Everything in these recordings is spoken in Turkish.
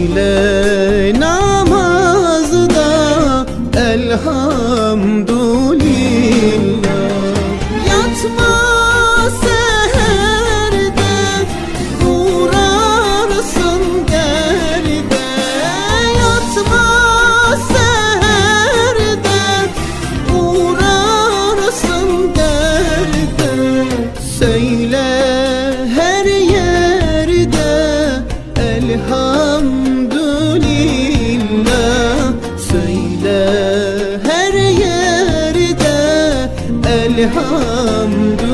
Söyle Elhamdülillah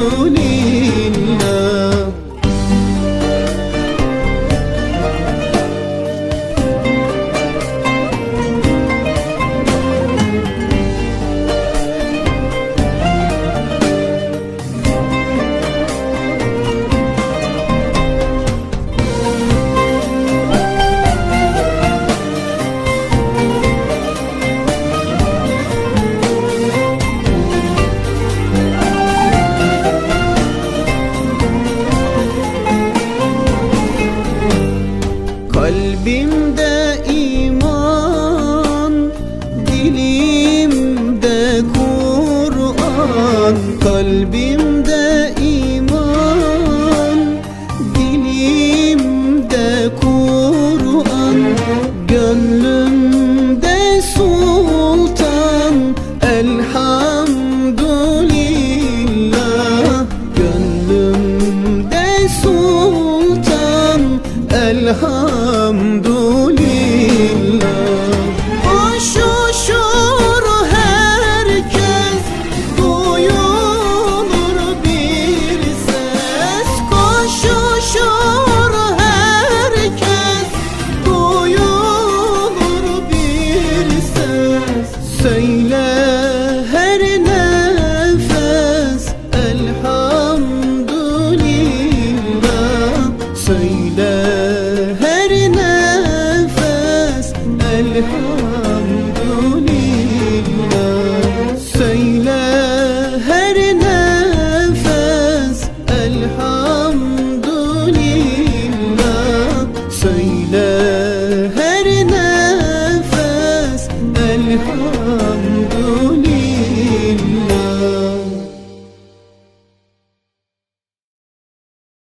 Koşuşur herkes duyulur bir ses Koşuşur herkes duyulur bir ses. Söyle. yandı